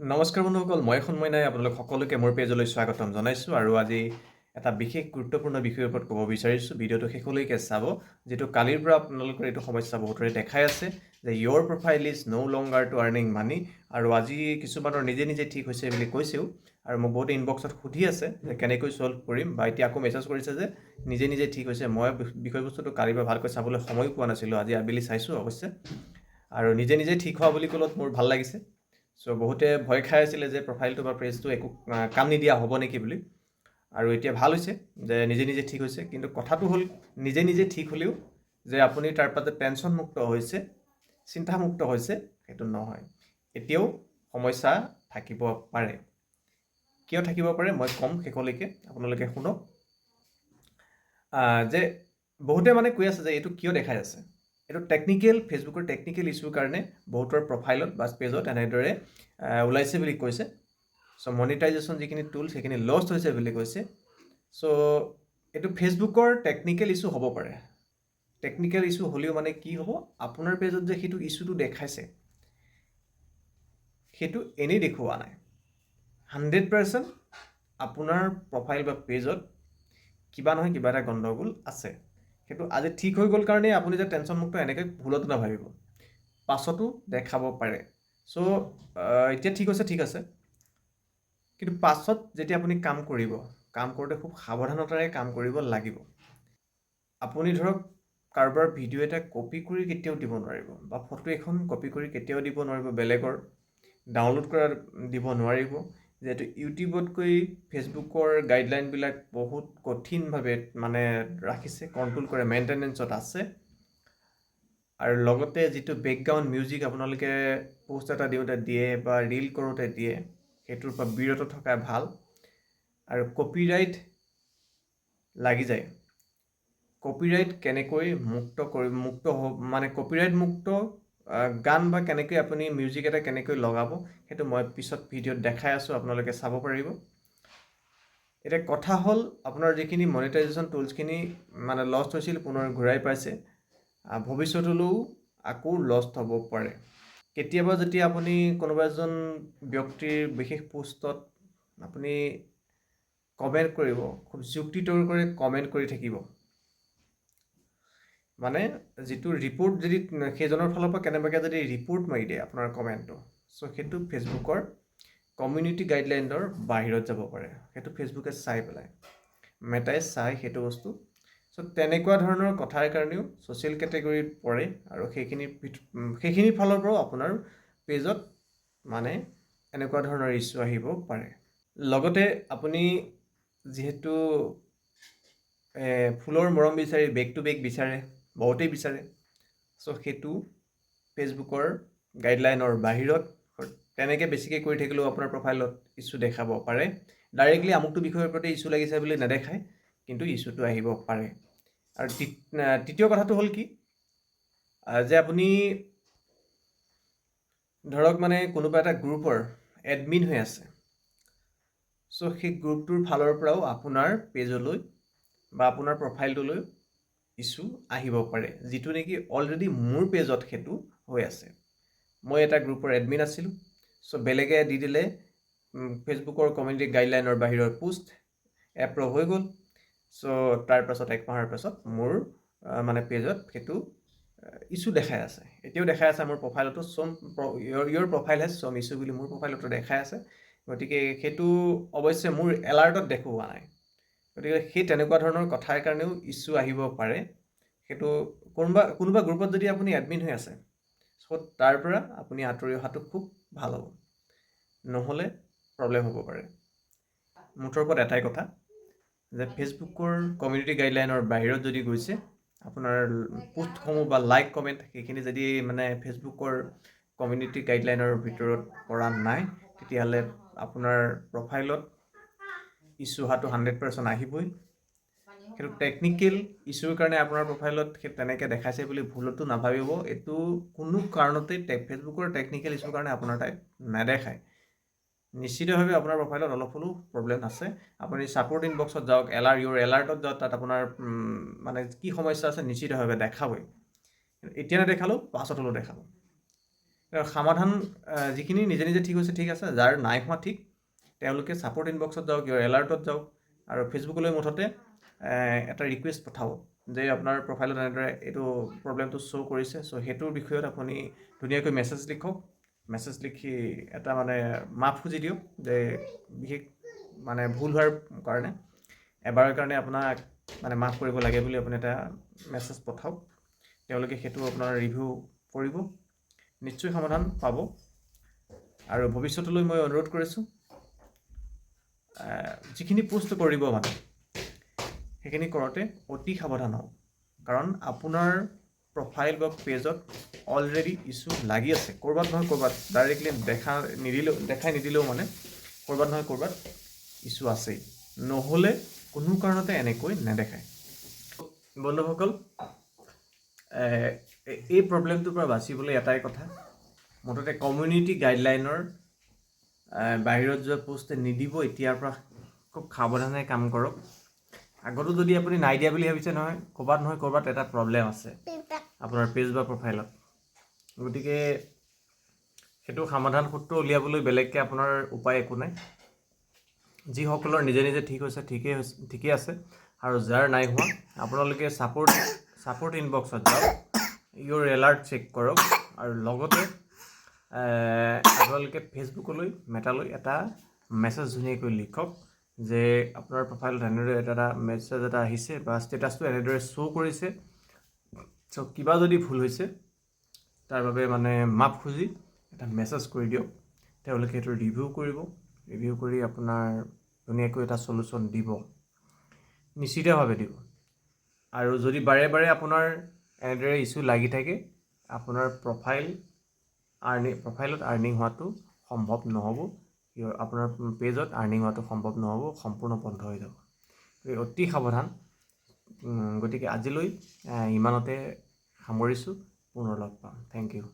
নমস্কাৰ বন্ধুসকল, মই এখন মইনাই আপোনালোক সকলোকে মোৰ পেজলৈ স্বাগতম জনাইছোঁ আৰু আজি এটা বিশেষ গুৰুত্বপূৰ্ণ বিষয়ৰ ওপৰত ক'ব বিচাৰিছোঁ। ভিডিঅ'টো শেষলৈকে চাব, যিটো কালিৰ পৰা আপোনালোকৰ এইটো সমস্যা বহুতৰে দেখাই আছে যে your profile is no' longer to earning money আৰু আজি কিছুমানৰ নিজে নিজে ঠিক হৈছে বুলি কৈছেও আৰু মোক বহুতে ইনবক্সত সুধি আছে যে কেনেকৈ ছল্ভ কৰিম বা এতিয়া আকৌ মেছেজ কৰিছে যে নিজে নিজে ঠিক হৈছে, মই বিষয়বস্তুটো কালিৰ পৰা ভালকৈ চাবলৈ সময় পোৱা নাছিলোঁ, আজি আবেলি চাইছোঁ অৱশ্যে। আৰু নিজে নিজে ঠিক হোৱা বুলি ক'লত মোৰ ভালো লাগিছে। চ' বহুতে ভয় খাই আছিলে যে প্ৰফাইলটো বা পেজটো একো কাম নিদিয়া হ'ব নেকি বুলি। আৰু এতিয়া ভালো হৈছে যে নিজে নিজে ঠিক হৈছে। কিন্তু কথাটো হ'ল, নিজে নিজে ঠিক হ'লেও যে আপুনি তাৰ পৰা যে টেনশ্যনমুক্ত হৈছে, চিন্তামুক্ত হৈছে, সেইটো নহয়। এতিয়াও সমস্যা থাকিব পাৰে। কিয় থাকিব পাৰে? মই ক'ম শেষলৈকে। আপোনালোকে শুনক। যে বহুতে মানে কৈ আছে যে এইটো কিয় দেখাই আছে? এইটো টেকনিকেল ফেচবুকৰ টেকনিকেল ইছ্যুৰ কাৰণে বহুতৰ প্ৰফাইলত বা পেজত এনেদৰে ওলাইছে বুলি কৈছে। চ' মনিটাইজেশ্যন যিখিনি টুলছ সেইখিনি লষ্ট হৈছে বুলি কৈছে। চ' এইটো ফেচবুকৰ টেকনিকেল ইছ্যু হ'ব পাৰে। টেকনিকেল ইছ্যু হ'লেও মানে কি হ'ব? আপোনাৰ পেজত যে সেইটো ইছ্যুটো দেখাইছে সেইটো এনেই দেখুওৱা নাই। হাণ্ড্ৰেড পাৰ্চেণ্ট আপোনাৰ প্ৰফাইল বা পেজত কিবা নহয় কিবা এটা গণ্ডগোল আছে। সেইটো আজি ঠিক হৈ গ'ল কাৰণেই আপুনি যে টেনশ্যনমুক্ত এনেকৈ ভুলতো নাভাবিব। পাছতো দেখাব পাৰে। চ' এতিয়া ঠিক হৈছে ঠিক আছে। কিন্তু পাছত যেতিয়া আপুনি কাম কৰিব কাম কৰোঁতে খুব সাৱধানতাৰে কাম কৰিব লাগিব। আপুনি ধৰক কাৰোবাৰ ভিডিঅ' এটা কপি কৰি কেতিয়াও দিব নোৱাৰিব বা ফটো এখন কপি কৰি কেতিয়াও দিব নোৱাৰিব বেলেগৰ। ডাউনলোড কৰা দিব নোৱাৰিব। যিহেতু ইউটিউবতকৈ ফেচবুকৰ গাইডলাইনবিলাক বহুত কঠিনভাৱে মানে ৰাখিছে কণ্ট্ৰল কৰে মেইনটেনেঞ্চত আছে। আৰু লগতে যিটো বেকগ্ৰাউণ্ড মিউজিক আপোনালোকে পোষ্ট এটা দিওঁতে দিয়ে বা ৰীল কৰোঁতে দিয়ে, সেইটোৰ পৰা বিৰত থকা ভালো। আৰু কপিৰাইট লাগি যায়। কপিৰাইট কেনেকৈ মুক্ত কৰি, মুক্ত হ মানে কপিৰাইট মুক্ত গান বা কেনেকৈ আপুনি মিউজিক এটা কেনেকৈ লগাব, সেইটো মই পিছত ভিডিঅ'ত দেখাই আছোঁ, আপোনালোকে চাব পাৰিব। এতিয়া কথা হ'ল, আপোনাৰ যিখিনি মনিটাইজেশ্যন টুলছখিনি মানে লষ্ট হৈছিল, পুনৰ ঘূৰাই পাইছে ভৱিষ্যতলৈও আকৌ লষ্ট হ'ব পাৰে। কেতিয়াবা যেতিয়া আপুনি কোনোবা এজন ব্যক্তিৰ বিশেষ পোষ্টত আপুনি কমেণ্ট কৰিব, খুব যুক্তিতৰ্কৰে কমেণ্ট কৰি থাকিব। মানে যিটো ৰিপৰ্ট যদি সেইজনৰ ফালৰ পৰা কেনেবাকৈ যদি ৰিপৰ্ট মাৰি দিয়ে আপোনাৰ কমেণ্টটো চ' সেইটো ফেচবুকৰ কমিউনিটি গাইডলাইনৰ বাহিৰত যাব পাৰে। সেইটো ফেচবুকে চাই পেলাই। মেটাই চাই সেইটো বস্তু। চ' তেনেকুৱা ধৰণৰ কথাৰ কাৰণেও ছ'চিয়েল কেটেগৰীত পৰে আৰু উম, সেইখিনিৰ ফালৰ পৰাও আপোনাৰ পেজত মানে এনেকুৱা ধৰণৰ ইছ্যু আহিব পাৰে। লগতে আপুনি যিহেতু ফুলৰ মৰম বিচাৰি বেক টু বেক বিচাৰে বহুতেই বিচাৰে। চ' সেইটো ফেচবুকৰ গাইডলাইনৰ বাহিৰত তেনেকৈ বেছিকৈ কৰি থাকিলেও আপোনাৰ প্ৰফাইলত ইছ্যু দেখাব পাৰে। ডাইৰেক্টলি আমুকটো বিষয়ৰ প্ৰতি ইছ্যু লাগিছে বুলি নেদেখায় কিন্তু ইছ্যুটো আহিব পাৰে। আৰু তৃতীয় কথাটো হ'ল কি যে আপুনি ধৰক মানে কোনোবা এটা গ্ৰুপৰ এডমিন হৈ আছে। চ' সেই গ্ৰুপটোৰ ফালৰ পৰাও আপোনাৰ পেজলৈ বা আপোনাৰ প্ৰফাইলটোলৈ ইছ্যু আহিব পাৰে যিটো নেকি অলৰেডি মোৰ পেজত সেইটো হৈ আছে। মই এটা গ্ৰুপৰ এডমিন আছিলোঁ চ' বেলেগে দি দিলে ফেচবুকৰ কমিউনিটি গাইডলাইনৰ বাহিৰৰ পোষ্ট এপ্ৰুভ হৈ গ'ল। চ' তাৰ পাছত এক মাহৰ পাছত মোৰ মানে পেজত সেইটো ইছ্যু দেখাই আছে। এতিয়াও দেখাই আছে মোৰ প্ৰফাইলতো some your your profile has some issue বুলি মোৰ প্ৰফাইলতো দেখাই আছে। গতিকে সেইটো অৱশ্যে মোৰ এলাৰ্টত দেখুওৱা নাই। গতিকে সেই তেনেকুৱা ধৰণৰ কথাৰ কাৰণেও ইছ্যু আহিব পাৰে। সেইটো কোনোবা কোনোবা গ্ৰুপত যদি আপুনি এডমিন হৈ আছে চ' তাৰ পৰা আপুনি আঁতৰি অহাটো খুব ভাল হ'ব। নহ'লে প্ৰব্লেম হ'ব পাৰে। মুঠৰ ওপৰত এটাই কথা যে ফেচবুকৰ কমিউনিটি গাইডলাইনৰ বাহিৰত যদি গৈছে আপোনাৰ পোষ্টসমূহ বা লাইক কমেণ্ট সেইখিনি যদি মানে ফেচবুকৰ কমিউনিটি গাইডলাইনৰ ভিতৰত পৰা নাই তেতিয়াহ'লে আপোনাৰ প্ৰফাইলত ইছ্যু হোৱাটো হাণ্ড্ৰেড পাৰ্চেণ্ট আহিবই। সেইটো টেকনিকেল ইছ্যুৰ কাৰণে আপোনাৰ প্ৰফাইলত সেই তেনেকৈ দেখাইছে বুলি ভুলতো নাভাবিব। এইটো কোনো কাৰণতেই টেক ফেচবুকৰ টেকনিকেল ইছ্যুৰ কাৰণে আপোনাৰ তাত নেদেখায়। নিশ্চিতভাৱে আপোনাৰ প্ৰফাইলত অলপ হ'লেও প্ৰব্লেম আছে। আপুনি ছাপৰ্ট ইনবক্সত যাওক এলাৰ ইউৰ এলাৰ্টত যাওক তাত আপোনাৰ মানে কি সমস্যা আছে নিশ্চিতভাৱে দেখাবই। এতিয়া নেদেখালেও পাছত হ'লেও দেখাব। সমাধান যিখিনি নিজে নিজে ঠিক হৈছে ঠিক আছে। যাৰ নাই হোৱা ঠিক। তেওঁলোকে ছাপৰ্ট ইনবক্সত যাওক এলাৰ্টত যাওক আৰু ফেচবুকলৈ মুঠতে এটা ৰিকুৱেষ্ট পঠাব যে আপোনাৰ প্ৰফাইলত এনেদৰে এইটো প্ৰব্লেমটো শ্ব' কৰিছে। চ' সেইটোৰ বিষয়ত আপুনি ধুনীয়াকৈ মেছেজ লিখক। মেছেজ লিখি এটা মানে মাফ খুজি দিয়ক যে বিশেষ মানে ভুল হোৱাৰ কাৰণে। এবাৰৰ কাৰণে আপোনাক মানে মাফ কৰিব লাগে বুলি আপুনি এটা মেছেজ পঠাওক। তেওঁলোকে সেইটো আপোনাৰ ৰিভিউ কৰিব। নিশ্চয় সমাধান পাব। আৰু ভৱিষ্যতলৈ মই অনুৰোধ কৰিছোঁ যিখিনি পোষ্ট কৰিব মানে সেইখিনি কৰোঁতে অতি সাৱধান হওক কাৰণ আপোনাৰ প্ৰফাইল বা পেজত অলৰেডি ইছ্যু লাগি আছে। ক'ৰবাত নহয় ক'ৰবাত ডাইৰেক্টলি দেখা নিদিলেও, দেখাই নিদিলেও মানে ক'ৰবাত নহয় ক'ৰবাত ইছ্যু আছেই। নহ'লে কোনো কাৰণতে এনেকৈ নেদেখায়। বন্ধুসকল এই প্ৰব্লেমটোৰ পৰা বাচিবলৈ এটাই কথা, মুঠতে কমিউনিটি গাইডলাইনৰ বাহিৰত যোৱা পোষ্ট নিদিব এতিয়াৰ পৰা খুব সাৱধানে কাম কৰক। আগতো যদি আপুনি নাই দিয়া বুলি ভাবিছে নহয় ক'ৰবাত নহয় ক'ৰবাত এটা প্ৰব্লেম আছে আপোনাৰ পেজ বা প্ৰফাইলত গতিকে সেইটো সমাধান সূত্ৰ উলিয়াবলৈ বেলেগকৈ আপোনাৰ উপায় একো নাই। যিসকলৰ নিজে নিজে ঠিক হৈছে ঠিকেই হৈছে ঠিকেই আছে আৰু যাৰ নাই হোৱা আপোনালোকে ছাপৰ্ট ছাপৰ্ট ইনবক্সত যাওক ইয়'ৰ এলাৰ্ট চেক কৰক আৰু লগতে আপোনালোকে ফেচবুকলৈ মেটালৈ এটা মেছেজ ধুনীয়াকৈ লিখক যে আপোনাৰ প্ৰফাইলত এনেদৰে এটা এটা মেছেজ এটা আহিছে বা ষ্টেটাছটো এনেদৰে শ্ব' কৰিছে। চ' কিবা যদি ভুল হৈছে, তাৰ বাবে মানে মাপ খুজি এটা মেছেজ কৰি দিয়ক। তেওঁলোকে সেইটো ৰিভিউ কৰিব। ৰিভিউ কৰি আপোনাৰ ধুনীয়াকৈ এটা চলুশ্যন দিব। নিশ্চিতভাৱে দিব। আৰু যদি বাৰে বাৰে আপোনাৰ এনেদৰে ইছ্যু লাগি থাকে, আপোনাৰ প্ৰফাইল আৰ্নিং প্ৰফাইলত আৰ্নিং হোৱাটো সম্ভৱ নহ'ব। আপোনাৰ পেজত আৰ্নিং হোৱাটো সম্ভৱ নহ'ব সম্পূৰ্ণ বন্ধ হৈ যাব। গতিকে অতি সাৱধান। গতিকে আজিলৈ ইমানতে সামৰিছোঁ। পুনৰ লগ পাম। Thank you